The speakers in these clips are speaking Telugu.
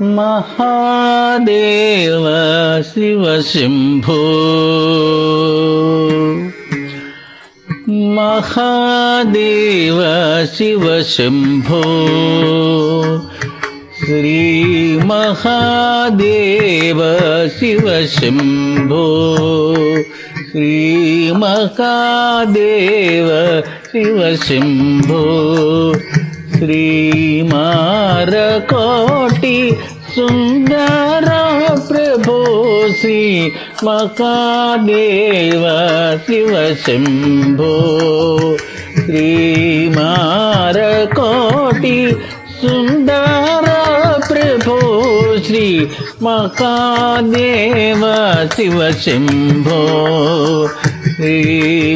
महादेव शिव शम्भो महादेव शिव शम्भो श्रीमहादेव शिव शम्भो श्रीमहादेव शिव శ్రీమారకోటి సుందర ప్రభోసి మకాదేవ శివ శంభో. శ్రీమారకోటి సుందర ప్రభో మకాదేవ శివ శంభో. వీమారతోటి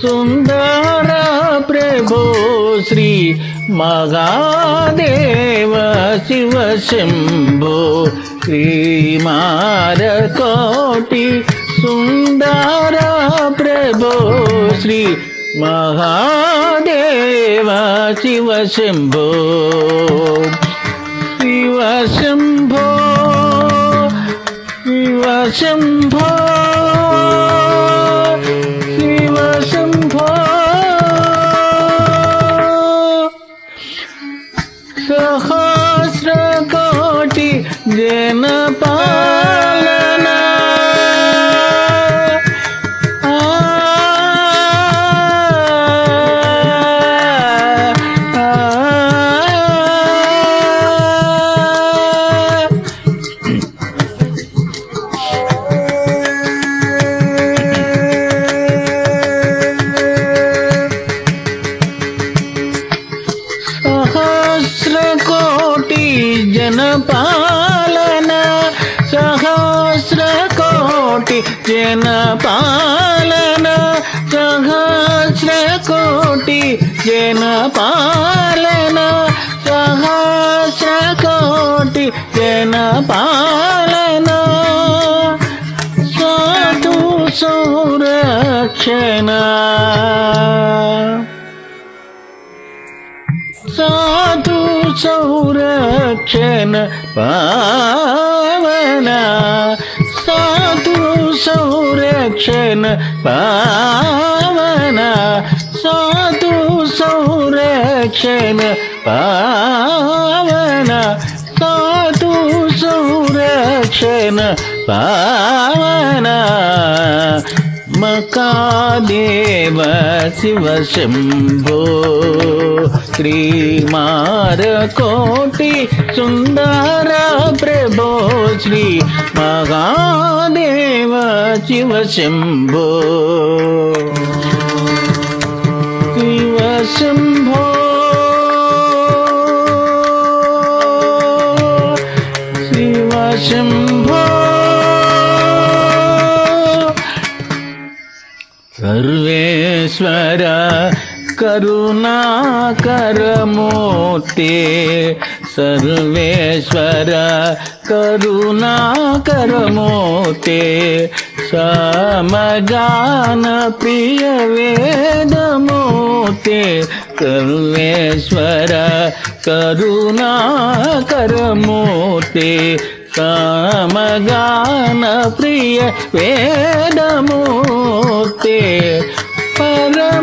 సుందర ప్రభో శ్రీ మగాదేవ శివ శంభో శ్రీమారతోటి సుందర ప్రభో శ్రీ మహాదేవ శివ శంభో जनपालना నయన పాలన సహస్ర కోటి జన పాలన సహస్ర కోటి జన పాలన. సాధు సంరక్షణ. సాధు సంరక్షణ పావన. संरक्षण पावन साधु संरक्षण पावन साधु संरक्षण पावन मकादेव शिव शम्भो श्रीमारकोटि सुन्दर प्रभो श्री महादेव శివ శంభో శివ శంభో శివ శంభో సర్వేశ్వర కరుణాకరమూర్తే సర్వేశ్వర కరుణాకరమోతే సమగాన ప్రియ వేదమోతే సర్వేశ్వర కరుణాకరమోతే సమగాన ప్రియ వేదమూర్తే పరమేశ్వరా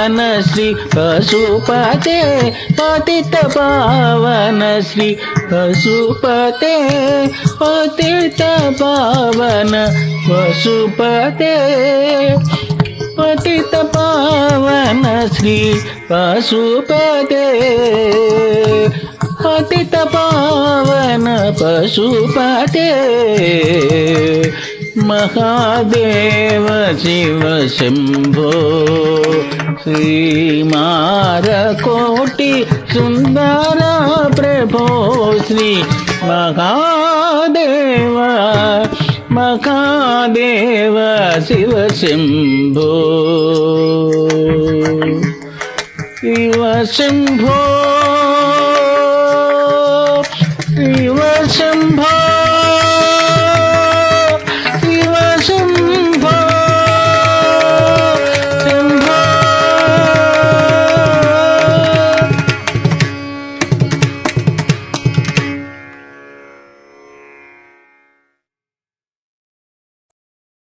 పవన శ్రీ పశుపతే పతిత పవన శ్రీ పశుపతే పతిత పవన పశుపతే పతిత పవన శ్రీ పశుపతే పతిత పవన పశుపతే. మహాదేవ శివ శంభో శ్రీమారకోటి సుందర ప్రభో శ్రీ మహాదేవ మహాదేవ శివ శంభో శివ శంభో శివ